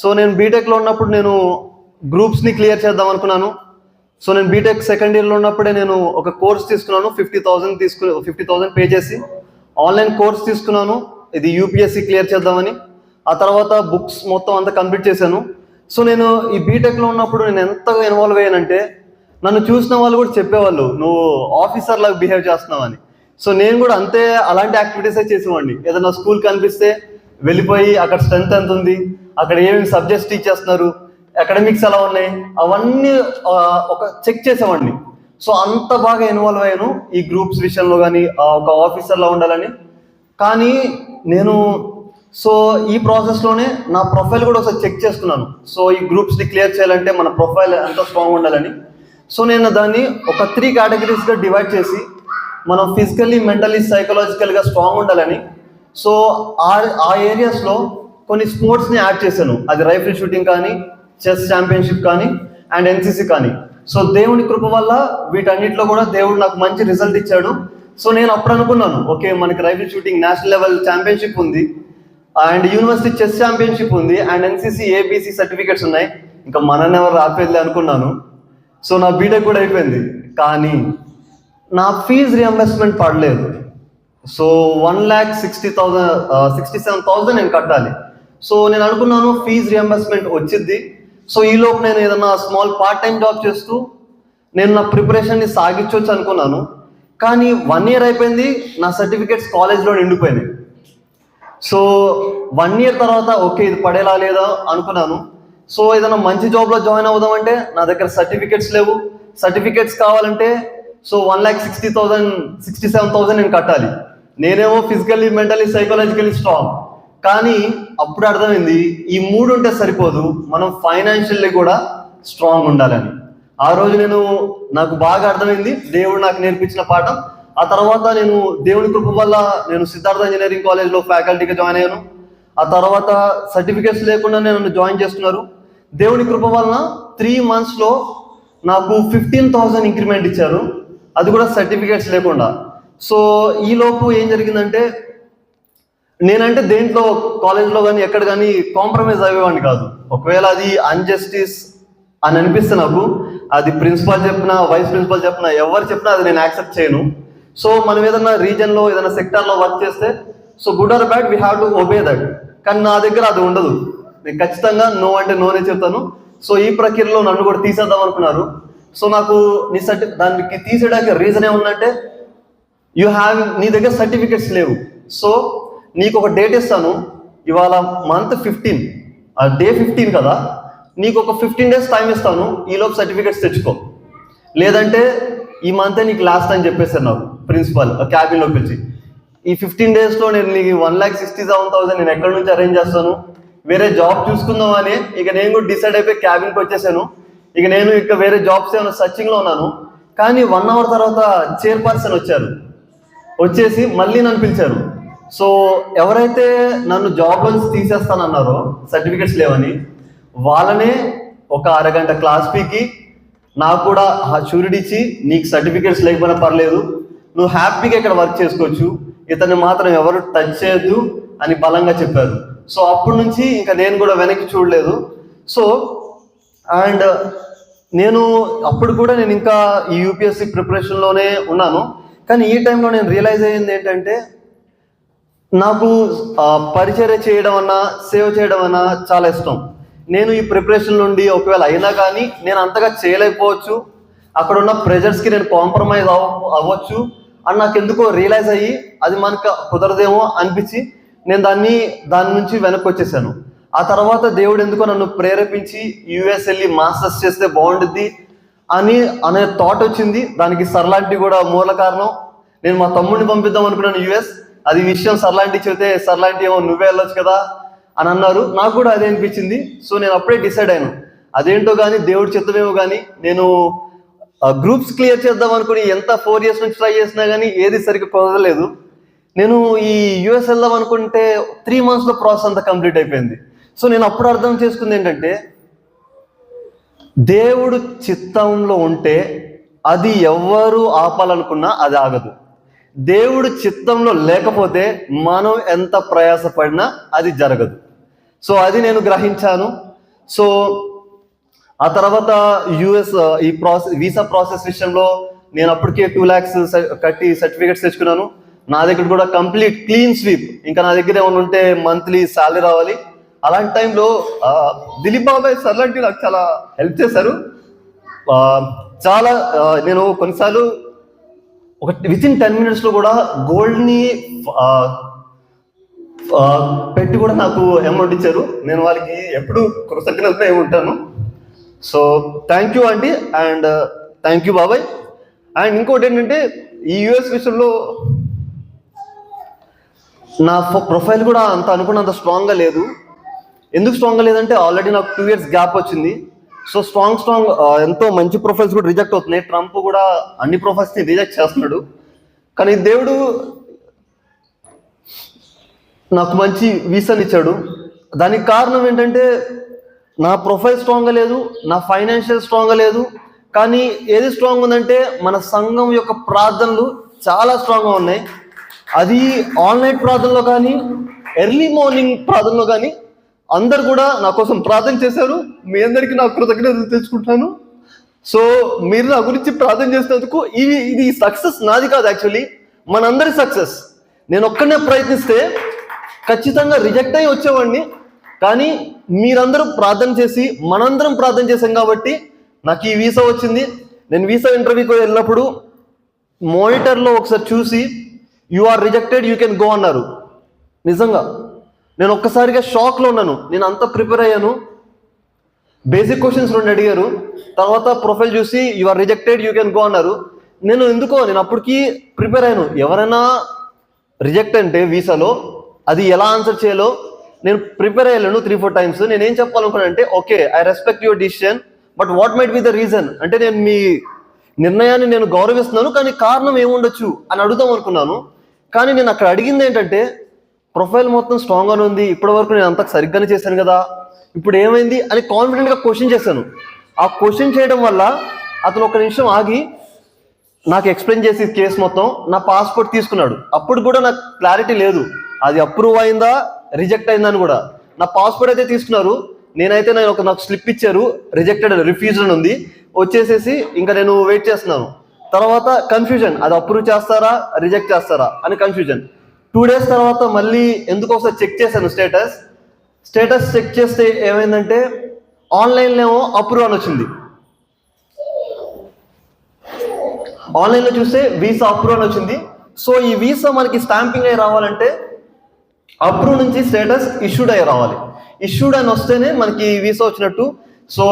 So నేను బీటెక్లో ఉన్నప్పుడు నేను గ్రూప్స్ని క్లియర్ చేద్దాం అనుకున్నాను. సో నేను బీటెక్ సెకండ్ ఇయర్లో ఉన్నప్పుడే నేను ఒక కోర్స్ తీసుకున్నాను ఫిఫ్టీ థౌసండ్ తీసుకు ఫిఫ్టీ థౌసండ్ పే చేసి ఆన్లైన్ కోర్స్ తీసుకున్నాను. ఇది యూపీఎస్సీ క్లియర్ చేద్దామని. ఆ తర్వాత బుక్స్ మొత్తం అంతా కంప్లీట్ చేశాను. సో నేను ఈ బీటెక్లో ఉన్నప్పుడు నేను ఎంతగా ఇన్వాల్వ్ అయ్యానంటే నన్ను చూసిన వాళ్ళు కూడా చెప్పేవాళ్ళు నువ్వు ఆఫీసర్ లాగా బిహేవ్ చేస్తున్నావు అని. సో నేను కూడా అంతే అలాంటి యాక్టివిటీసే చేసేవాడిని. ఏదైనా స్కూల్ కనిపిస్తే వెళ్ళిపోయి అక్కడ స్ట్రెంత్ ఎంత ఉంది? అక్కడ ఏమేమి సబ్జెక్ట్స్ టీచ్ చేస్తున్నారు? అకాడమిక్స్ ఎలా ఉన్నాయి? అవన్నీ ఒక చెక్ చేసేవాడిని. సో అంత బాగా ఇన్వాల్వ్ అయ్యాను ఈ గ్రూప్స్ విషయంలో కానీ ఒక ఆఫీసర్లా ఉండాలని. కానీ నేను సో ఈ ప్రాసెస్లోనే నా ప్రొఫైల్ కూడా ఒకసారి చెక్ చేసుకున్నాను సో ఈ గ్రూప్స్ని క్లియర్ చేయాలంటే మన ప్రొఫైల్ ఎంత స్ట్రాంగ్ ఉండాలని. సో నేను దాన్ని ఒక త్రీ కేటగిరీస్గా డివైడ్ చేసి మనం ఫిజికల్లీ మెంటలీ సైకలాజికల్గా స్ట్రాంగ్ ఉండాలని. సో ఆ ఆ ఏరియాస్లో కొన్ని స్పోర్ట్స్ని యాడ్ చేశాను. అది రైఫిల్ షూటింగ్ కానీ చెస్ ఛాంపియన్షిప్ కానీ అండ్ ఎన్సీసీ కానీ. సో దేవుని కృప వల్ల వీటన్నిటిలో కూడా దేవుడు నాకు మంచి రిజల్ట్ ఇచ్చాడు. సో నేను అప్పుడు అనుకున్నాను ఓకే మనకి rifle shooting national level championship ఉంది. అండ్ యూనివర్సిటీ చెస్ ఛాంపియన్షిప్ ఉంది. అండ్ ఎన్సీసీ ఏబీసీ సర్టిఫికెట్స్ ఉన్నాయి. ఇంకా మనల్ని ఎవరు ఆపేది అనుకున్నాను. సో నా బీటెక్ కూడా అయిపోయింది. కానీ నా ఫీజు రియంబర్స్మెంట్ పడలేదు. So one lakh sixty thousand sixty seven thousand నేను కట్టాలి. సో నేను అనుకున్నాను ఫీజు రియంబర్స్మెంట్ వచ్చింది సో ఈలోపు నేను ఏదన్నా స్మాల్ పార్ట్ టైం జాబ్ చేస్తూ నేను నా ప్రిపరేషన్ని సాగించవచ్చు అనుకున్నాను. కానీ వన్ ఇయర్ అయిపోయింది నా సర్టిఫికేట్స్ కాలేజ్లో నిండిపోయినాయి. సో వన్ ఇయర్ తర్వాత ఓకే ఇది పడేలా లేదా అనుకున్నాను. సో ఏదైనా మంచి జాబ్లో జాయిన్ అవుదామంటే నా దగ్గర సర్టిఫికేట్స్ లేవు. సర్టిఫికేట్స్ కావాలంటే so one lakh sixty thousand sixty seven thousand నేను కట్టాలి. నేనేమో ఫిజికల్లీ మెంటలీ సైకలాజికలీ స్ట్రాంగ్ కానీ అప్పుడు అర్థమైంది ఈ మూడు ఉంటే సరిపోదు మనం ఫైనాన్షియల్లీ కూడా స్ట్రాంగ్ ఉండాలని. ఆ రోజు నేను నాకు బాగా అర్థమైంది దేవుడు నాకు నేర్పించిన పాఠం. ఆ తర్వాత నేను దేవుని కృప వల్ల నేను సిద్ధార్థ ఇంజనీరింగ్ కాలేజ్లో ఫ్యాకల్టీగా జాయిన్ అయ్యాను. ఆ తర్వాత సర్టిఫికేట్స్ లేకుండా నన్ను జాయిన్ చేస్తున్నారు. దేవుని కృప వలన త్రీ మంత్స్లో నాకు ఫిఫ్టీన్ థౌసండ్ ఇంక్రిమెంట్ ఇచ్చారు. అది కూడా సర్టిఫికేట్స్ లేకుండా. సో ఈలోపు ఏం జరిగిందంటే నేనంటే దేంట్లో కాలేజ్లో కానీ ఎక్కడ కానీ కాంప్రమైజ్ అయ్యేవాడిని కాదు. ఒకవేళ అది అన్జస్టిస్ అని అనిపిస్తే నాకు అది ప్రిన్సిపాల్ చెప్పినా వైస్ ప్రిన్సిపాల్ చెప్పినా ఎవరు చెప్పినా అది నేను యాక్సెప్ట్ చేయను. సో మనం ఏదైనా రీజన్లో ఏదైనా సెక్టార్లో వర్క్ చేస్తే so good or bad we have to obey that కానీ నా దగ్గర అది ఉండదు. నేను ఖచ్చితంగా నో అంటే నోనే చెప్తాను. సో ఈ ప్రక్రియలో నన్ను కూడా తీసేద్దాం అనుకున్నారు. సో నాకు నీ సర్టి దానికి తీసేయడానికి రీజన్ ఏముందంటే యూ హ్యావ్ నీ దగ్గర సర్టిఫికెట్స్ లేవు. సో నీకు ఒక డేట్ ఇస్తాను. ఇవాళ మంత్ ఫిఫ్టీన్ ఆ డే ఫిఫ్టీన్ కదా? నీకు ఒక ఫిఫ్టీన్ డేస్ టైం ఇస్తాను ఈలోపు సర్టిఫికేట్స్ తెచ్చుకో. లేదంటే ఈ మంతే నీకు లాస్ట్ అని చెప్పేసారు నాకు ప్రిన్సిపల్ క్యాబిన్లో పిలిచి ఈ ఫిఫ్టీన్ డేస్లో నేను నీకు one lakh sixty seven thousand నేను ఎక్కడి నుంచి అరేంజ్ చేస్తాను? వేరే జాబ్ చూసుకుందాం అని ఇక నేను కూడా డిసైడ్ అయిపోయి క్యాబిన్కి వచ్చేసాను. ఇక నేను ఇక వేరే జాబ్స్ ఏమైనా సర్చింగ్లో ఉన్నాను. కానీ వన్ అవర్ తర్వాత చైర్పర్సన్ వచ్చారు. వచ్చేసి మళ్ళీ నన్ను పిలిచారు. సో ఎవరైతే నన్ను జాబ్ నుంచి తీసేస్తానన్నారో సర్టిఫికెట్స్ లేవని వాళ్ళనే ఒక అరగంట క్లాస్ పీకి నాకు కూడా షూరిటీ నీకు సర్టిఫికెట్స్ లేకపోయినా పర్లేదు నువ్వు హ్యాపీగా ఇక్కడ వర్క్ చేసుకోవచ్చు ఇతన్ని మాత్రం ఎవరు టచ్ చేయొద్దు అని బలంగా చెప్పారు. సో అప్పటి నుంచి ఇంకా నేను కూడా వెనక్కి చూడలేదు. సో అండ్ నేను అప్పుడు కూడా నేను ఇంకా ఈ యూపీఎస్సీ ప్రిపరేషన్లోనే ఉన్నాను. కానీ ఈ టైంలో నేను రియలైజ్ అయ్యింది ఏంటంటే నాకు పరిచర్య చేయడం అన్నా సేవ చేయడం అన్నా చాలా ఇష్టం. నేను ఈ ప్రిపరేషన్ నుండి ఒకవేళ అయినా కానీ నేను అంతగా చేయలేకపోవచ్చు. అక్కడ ఉన్న ప్రెజర్స్కి నేను కాంప్రమైజ్ అవ అవ్వచ్చు. అని నాకు ఎందుకో రియలైజ్ అయ్యి అది మనకు కుదరదేమో అనిపించి నేను దాన్ని దాని నుంచి వెనక్కి వచ్చేసాను. ఆ తర్వాత దేవుడు ఎందుకో నన్ను ప్రేరేపించి యుఎస్ వెళ్ళి మాస్టర్స్ చేస్తే బాగుంటుంది అని అనే థాట్ వచ్చింది. దానికి సర్లాంటి కూడా మూల కారణం. నేను మా తమ్ముడిని పంపిద్దాం అనుకున్నాను యుఎస్. అది విషయం సర్లాంటి చెబితే సర్లాంటి ఏమో నువ్వే వెళ్ళొచ్చు కదా అని అన్నారు. నాకు కూడా అదే అనిపించింది. సో నేను అప్పుడే డిసైడ్ అయ్యాను. అదేంటో కానీ దేవుడి చిత్తమేమో కానీ నేను గ్రూప్స్ క్లియర్ చేద్దాం అనుకుని ఎంత ఫోర్ ఇయర్స్ నుంచి ట్రై చేసినా కానీ ఏది సరిగ్గా కుదరలేదు. నేను ఈ యుఎస్ వెళ్దాం అనుకుంటే త్రీ మంత్స్లో ప్రాసెస్ అంతా కంప్లీట్ అయిపోయింది. సో నేను అప్పుడు అర్థం చేసుకుంది ఏంటంటే దేవుడు చిత్తంలో ఉంటే అది ఎవ్వరు ఆపాలనుకున్నా అది ఆగదు. దేవుడు చిత్తంలో లేకపోతే మనం ఎంత ప్రయాసపడినా అది జరగదు. సో అది నేను గ్రహించాను. సో ఆ తర్వాత యుఎస్ ఈ ప్రాసెస్ వీసా ప్రాసెస్ విషయంలో నేను అప్పటికే టూ ల్యాక్స్ కట్టి సర్టిఫికేట్స్ తెచ్చుకున్నాను. నా దగ్గర కూడా కంప్లీట్ క్లీన్ స్వీప్. ఇంకా నా దగ్గర ఏమైనా ఉంటే మంత్లీ శాలరీ రావాలి. అలాంటి టైంలో దిలీప్ బాబాయ్ సార్ లాంటి నాకు చాలా హెల్ప్ చేశారు. చాలా నేను కొన్నిసార్లు ఒక విత్ ఇన్ టెన్ మినిట్స్లో కూడా గోల్డ్ని పెట్టి కూడా నాకు అమౌంట్ ఇచ్చారు. నేను వాళ్ళకి ఎప్పుడు కృతజ్ఞతగా ఉంటాను. సో థ్యాంక్ యూ అండి అండ్ థ్యాంక్ యూ బాబాయ్. అండ్ ఇంకోటి ఏంటంటే ఈ యుఎస్ విషయంలో నా ప్రొఫైల్ కూడా అంత అనుకున్నంత స్ట్రాంగ్గా లేదు. ఎందుకు స్ట్రాంగ్గా లేదంటే ఆల్రెడీ నాకు టూ ఇయర్స్ గ్యాప్ వచ్చింది. సో స్ట్రాంగ్ స్ట్రాంగ్ ఎంతో మంచి ప్రొఫైల్స్ కూడా రిజెక్ట్ అవుతున్నాయి. ట్రంప్ కూడా అన్ని ప్రొఫైల్స్ని రిజెక్ట్ చేస్తున్నాడు. కానీ దేవుడు నాకు మంచి వీసాని ఇచ్చాడు. దానికి కారణం ఏంటంటే నా ప్రొఫైల్ స్ట్రాంగ్గా లేదు నా ఫైనాన్షియల్ స్ట్రాంగ్గా లేదు. కానీ ఏది స్ట్రాంగ్ ఉందంటే మన సంఘం యొక్క ప్రార్థనలు చాలా స్ట్రాంగ్గా ఉన్నాయి. అది ఆన్లైన్ ప్రార్థనలో కానీ ఎర్లీ మార్నింగ్ ప్రార్థనలో కానీ అందరు కూడా నా కోసం ప్రార్థన చేశారు. మీ అందరికీ నా కృతజ్ఞతలు తెలుసుకుంటాను. సో మీరు నా గురించి ప్రార్థన చేసినందుకు ఇది ఇది సక్సెస్ నాది కాదు యాక్చువల్లీ. మనందరి సక్సెస్. నేను ఒక్కనే ప్రయత్నిస్తే ఖచ్చితంగా రిజెక్ట్ అయ్యి వచ్చేవాడిని. కానీ మీరందరూ ప్రార్థన చేసి మనందరం ప్రార్థన చేశాం కాబట్టి నాకు ఈ వీసా వచ్చింది. నేను వీసా ఇంటర్వ్యూకి వెళ్ళినప్పుడు మానిటర్లో ఒకసారి చూసి you are rejected you can go అన్నారు. నిజంగా. నేను ఒక్కసారిగా షాక్లో ఉన్నాను. నేను అంత ప్రిపేర్ అయ్యాను. బేసిక్ క్వశ్చన్స్ రెండు అడిగారు. తర్వాత ప్రొఫైల్ చూసి you are rejected you can go అన్నారు. నేను ఎందుకో నేను అప్పటికి ప్రిపేర్ అయ్యాను. ఎవరైనా రిజెక్ట్ అంటే వీసాలో అది ఎలా ఆన్సర్ చేయాలో నేను ప్రిపేర్ అయ్యాను త్రీ ఫోర్ టైమ్స్ నేను ఏం చెప్పాలనుకున్నాను అంటే okay I respect your decision but what might be the reason అంటే నేను మీ నిర్ణయాన్ని నేను గౌరవిస్తున్నాను కానీ కారణం ఏముండొచ్చు అని అడుగుదాం అనుకున్నాను. కానీ నేను అక్కడ అడిగింది ఏంటంటే ప్రొఫైల్ మొత్తం స్ట్రాంగ్గానే ఉంది. ఇప్పటి వరకు నేను అంత సరిగ్గానే చేశాను కదా. ఇప్పుడు ఏమైంది అని కాన్ఫిడెంట్గా క్వశ్చన్ చేశాను. ఆ క్వశ్చన్ చేయడం వల్ల అతను ఒక నిమిషం ఆగి నాకు ఎక్స్ప్లెయిన్ చేసి కేసు మొత్తం నా పాస్పోర్ట్ తీసుకున్నాడు. అప్పుడు కూడా నాకు క్లారిటీ లేదు. అది అప్రూవ్ అయిందా రిజెక్ట్ అయిందని కూడా. నా పాస్పోర్ట్ అయితే తీసుకున్నారు. నేనైతే నేను ఒక నాకు స్లిప్ ఇచ్చారు రిజెక్టెడ్ రిఫ్యూజ్ అని ఉంది. వచ్చేసేసి ఇంకా నేను వెయిట్ చేస్తున్నాను. తర్వాత కన్ఫ్యూజన్ అది అప్రూవ్ చేస్తారా రిజెక్ట్ చేస్తారా అని కన్ఫ్యూజన్ టూ డేస్ తర్వాత మళ్ళీ ఎందుకో ఒకసారి చెక్ చేశాను స్టేటస్ స్టేటస్ చెక్ చేస్తే ఏమైందంటే ఆన్లైన్లో ఏమో అప్రూవ్ అని వచ్చింది. ఆన్లైన్లో చూస్తే వీసా అప్రూవ్ అని వచ్చింది. సో ఈ వీసా మనకి స్టాంపింగ్ అయి రావాలంటే అప్రూవ్ నుంచి స్టేటస్ ఇష్యూడ్ అయి రావాలి. ఇష్యూడ్ అని వస్తేనే మనకి వీసా వచ్చినట్టు సో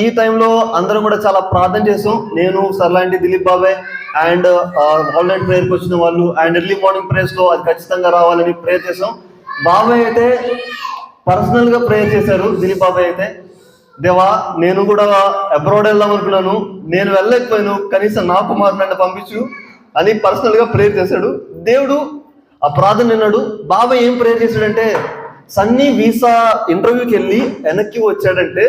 ఈ టైంలో అందరం కూడా చాలా ప్రార్థన చేసాం. నేను సర్లాంటి దిలీప్ బాబాయ్ అండ్ ఆన్లైన్ ప్రేయర్కి వచ్చిన వాళ్ళు అండ్ ఎర్లీ మార్నింగ్ ప్రేయర్స్లో అది ఖచ్చితంగా రావాలని ప్రేయర్ చేసాం. బాబాయ్ అయితే పర్సనల్గా ప్రేయర్ చేశారు దిలీప్ బాబాయ్ అయితే. దేవా నేను కూడా అబ్రాడ్ వెళ్దాం అనుకున్నాను. నేను వెళ్ళలేకపోయాను. కనీసం నా కుమారుని పంపించు అని పర్సనల్గా ప్రేయర్ చేశాడు. దేవుడు ఆ ప్రార్థన విన్నాడు. బాబాయ్ ఏం ప్రేయర్ చేశాడంటే సన్నీ వీసా ఇంటర్వ్యూకి వెళ్ళి వెనక్కి వచ్చాడంటే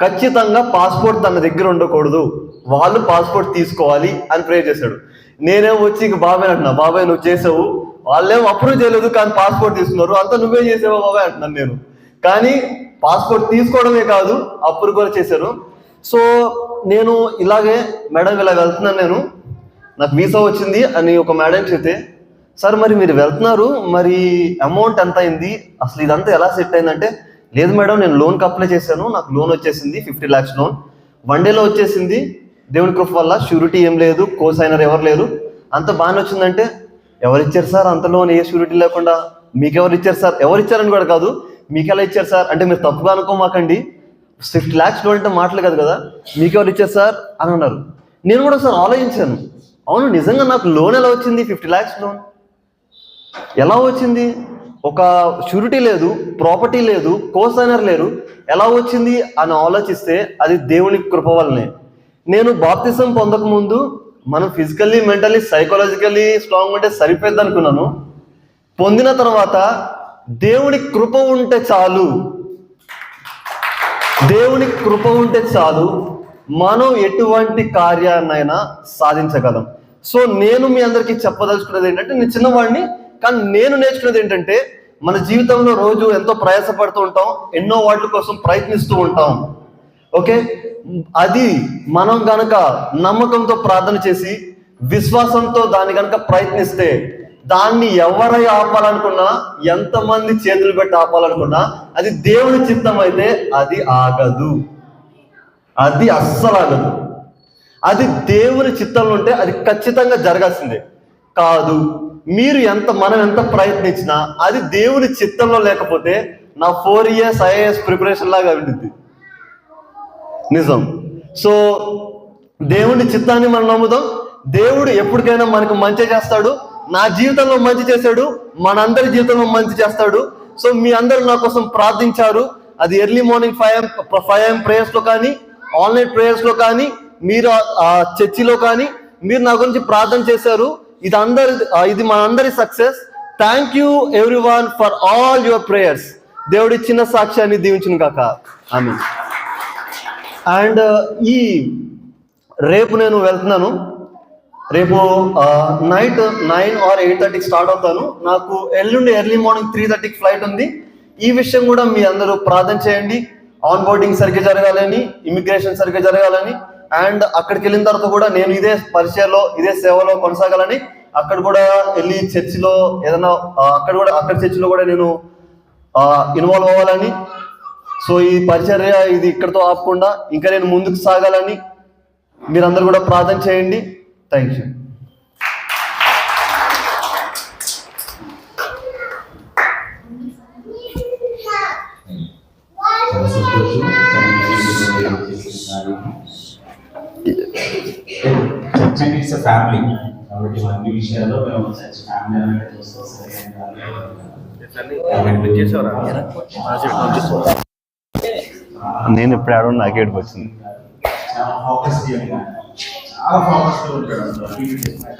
ఖచ్చితంగా పాస్పోర్ట్ తన దగ్గర ఉండకూడదు. వాళ్ళు పాస్పోర్ట్ తీసుకోవాలి అని ప్రే చేశాడు. నేనేం వచ్చి ఇంక బాబాయ్ అంటున్నా బాబాయ్ నువ్వు చేసావు. వాళ్ళేం అప్రూవ్ చేయలేదు కానీ పాస్పోర్ట్ తీసుకున్నారు. అంతా నువ్వే చేసావా బాబాయ్? అంటున్నాను నేను. కానీ పాస్పోర్ట్ తీసుకోవడమే కాదు అప్రూవ్ కూడా చేశారు. సో నేను ఇలాగే మేడం ఇలా వెళ్తున్నాను నేను. నాకు వీసా వచ్చింది అని ఒక మేడం చెప్తే సార్ మరి మీరు వెళ్తున్నారు. మరి అమౌంట్ ఎంత అయింది? అసలు ఇదంతా ఎలా సెట్ అయిందంటే లేదు మేడం నేను లోన్కి అప్లై చేశాను నాకు లోన్ వచ్చేసింది ఫిఫ్టీ ల్యాక్స్ లోన్ వన్ డేలో వచ్చేసింది దేవుని కృప వల్ల షూరిటీ ఏం లేదు కోసైనర్ ఎవరు లేరు. అంత బాగానే వచ్చిందంటే ఎవరు ఇచ్చారు సార్ అంత లోన్ ఏ షూరిటీ లేకుండా? మీకు ఎవరు ఇచ్చారు సార్? ఎవరు ఇచ్చారని కూడా కాదు. మీకు ఎలా ఇచ్చారు సార్? అంటే మీరు తప్పుగా అనుకోమాకండి. ఫిఫ్టీ ల్యాక్స్ లోన్ అంటే మాటలు కాదు కదా. మీకు ఎవరు ఇచ్చారు సార్? అని అన్నారు. నేను కూడా సార్ ఆలోచించాను. అవును నిజంగా నాకు లోన్ ఎలా వచ్చింది? ఫిఫ్టీ ల్యాక్స్ లోన్ ఎలా వచ్చింది? ఒక షూరిటీ లేదు ప్రాపర్టీ లేదు కోసైనర్ లేరు. ఎలా వచ్చింది అని ఆలోచిస్తే అది దేవుని కృప వల్లనే. నేను బాప్తిసం పొందక ముందు మనం ఫిజికల్లీ మెంటల్లీ సైకలాజికల్లీ స్ట్రాంగ్ ఉంటే సరిపోద్ది అనుకున్నాను. పొందిన తర్వాత దేవుని కృప ఉంటే చాలు. దేవుని కృప ఉంటే చాలు. మనం ఎటువంటి కార్యాన్నైనా సాధించగలం. సో నేను మీ అందరికీ చెప్పదలుచుకున్నది ఏంటంటే నేను చిన్నవాడిని కానీ నేను నేర్చుకున్నది ఏంటంటే మన జీవితంలో రోజు ఎంతో ప్రయాసపడుతూ ఉంటాం ఎన్నో వాటి కోసం ప్రయత్నిస్తూ ఉంటాం. ఓకే? అది మనం గనక నమ్మకంతో ప్రార్థన చేసి విశ్వాసంతో దాన్ని గనక ప్రయత్నిస్తే దాన్ని ఎవరై ఆపాలనుకున్నా ఎంతమంది చేతులు పెట్టి ఆపాలనుకున్నా అది దేవుని చిత్తం అయితే అది ఆగదు. అది అస్సలు ఆగదు. అది దేవుని చిత్తంలో ఉంటే అది ఖచ్చితంగా జరగాల్సిందే. కాదు మీరు ఎంత మనం ఎంత ప్రయత్నించినా అది దేవుని చిత్తంలో లేకపోతే నా ఫోర్ ఇయర్స్ ఐఏఎస్ ప్రిపరేషన్ లాగా ఉంటుంది నిజం. సో దేవుని చిత్తాన్ని మనం నమ్ముదాం. దేవుడు ఎప్పటికైనా మనకు మంచి చేస్తాడు. నా జీవితంలో మంచి చేశాడు. మనందరి జీవితంలో మంచి చేస్తాడు. సో మీ అందరూ నా కోసం ప్రార్థించారు. అది early morning five five AM ప్రేయర్స్లో కానీ ఆన్లైన్ ప్రేయర్స్లో కానీ మీరు చర్చిలో కానీ మీరు నా గురించి ప్రార్థన చేశారు. ఇది అందరి ఇది ఇది మనందరి success. Thank you everyone for all your prayers దేవుడి చిన్న సాక్ష్యాన్ని దీవించిన కాక ఆమె అండ్ uh, ఈ రేపు నేను వెళ్తున్నాను. రేపు నైట్ నైన్ ఆర్ ఎయిట్ థర్టీకి స్టార్ట్ అవుతాను. నాకు ఎల్లుండి ఎర్లీ మార్నింగ్ త్రీ థర్టీకి ఫ్లైట్ ఉంది. ఈ విషయం కూడా మీ అందరూ ప్రార్థన చేయండి. ఆన్ బోర్డింగ్ సరిగ్గా జరగాలని ఇమిగ్రేషన్ సరిగ్గా జరగాలని. అండ్ అక్కడికి వెళ్ళిన తర్వాత కూడా నేను ఇదే పరిచయలో ఇదే సేవలో కొనసాగాలని అక్కడ కూడా వెళ్ళి చర్చిలో ఏదైనా అక్కడ కూడా అక్కడ చర్చిలో కూడా నేను ఇన్వాల్వ్ అవ్వాలని. సో ఈ పరిచర్య ఇది ఇక్కడతో ఆపకుండా ఇంకా నేను ముందుకు సాగాలని మీరందరూ కూడా ప్రార్థన చేయండి. థ్యాంక్ యూ చాలా సంతోషం. చాలా మంది చేస్తున్నారు. చర్చ్ అంటే ఇట్స్ ఫ్యామిలీ కాబట్టి అన్ని విషయాల్లో మేము చర్చ్ ఫ్యామిలీ అనేది చూస్తాం సరే నేను ఇప్పుడు ఆడ వచ్చింది. చాలా ఫోకస్ చాలా ఫోకస్ ఉంటాడు.